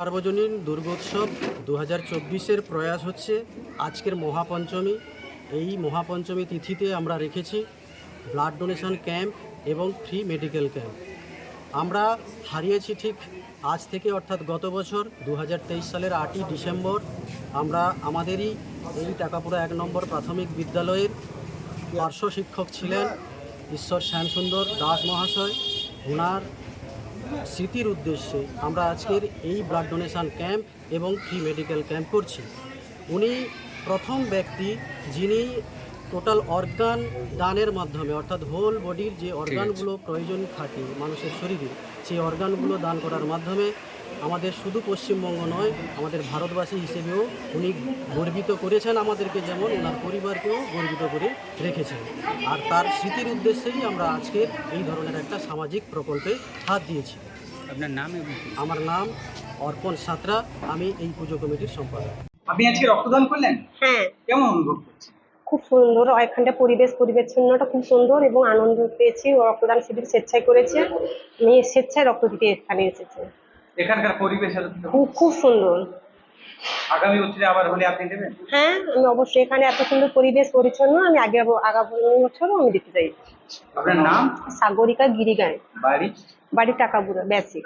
সার্বজনীন দুর্গোৎসব দু হাজার চব্বিশের প্রয়াস হচ্ছে আজকের মহাপঞ্চমী। এই মহাপঞ্চমী তিথিতে আমরা রেখেছি ব্লাড ডোনেশন ক্যাম্প এবং ফ্রি মেডিকেল ক্যাম্প। আমরা হারিয়েছি ঠিক আজ থেকে অর্থাৎ গত বছর দু হাজার তেইশ সালের আটই ডিসেম্বর। আমরা আমাদেরই এই টাকাপুরা এক নম্বর প্রাথমিক বিদ্যালয়ের পার্শ্ব শিক্ষক ছিলেন ঈশ্বর শ্যামসুন্দর দাস মহাশয়। ওনার স্মৃতির উদ্দেশ্যে আমরা আজকের এই ব্লাড ডোনেশান ক্যাম্প এবং ফ্রি মেডিকেল ক্যাম্প করছি। উনি প্রথম ব্যক্তি যিনি টোটাল অর্গান দানের মাধ্যমে অর্থাৎ হোল বডির যে অর্গানগুলো প্রয়োজন থাকে মানুষের শরীরে সেই অর্গানগুলো দান করার মাধ্যমে আমাদের শুধু পশ্চিমবঙ্গ নয় আমাদের ভারতবাসী হিসেবেও উনি গর্বিত করেছেন আমাদেরকে যেমন ওনার পরিবারকেও গর্বিত করে রেখেছেন। আর তার স্মৃতির উদ্দেশ্যেই আমরা আজকে এই ধরনের একটা সামাজিক প্রকল্পে হাত দিয়েছি। আপনার নাম আমার নাম অর্পণ সাঁতরা আমি এই পুজো কমিটির সম্পাদক। আপনি আজকে রক্তদান করলেন? হ্যাঁ। কেমন অনুভব করছেন? খুব সুন্দর এখানটা পরিবেশ পরিবেচ্ছন্নটা খুব সুন্দর এবং আনন্দ পেয়েছি। রক্তদান শিবির স্বেচ্ছায় করেছে। মেয়ে স্বেচ্ছায় রক্ত দিতে এখানে এসেছে এখানকার পরিবেশ খুব খুব সুন্দর। আগামী বছরে আবার হলে আপনি দেবেন? হ্যাঁ আমি অবশ্যই এখানে এত সুন্দর পরিবেশ পরিচ্ছন্ন আমি আগে আগামী বছরও আমি দেখতে চাই। আপনার নাম? সাগরিকা গিরিগাঁয় বাড়ি? বাড়ি টাকাপুরা বেসিক।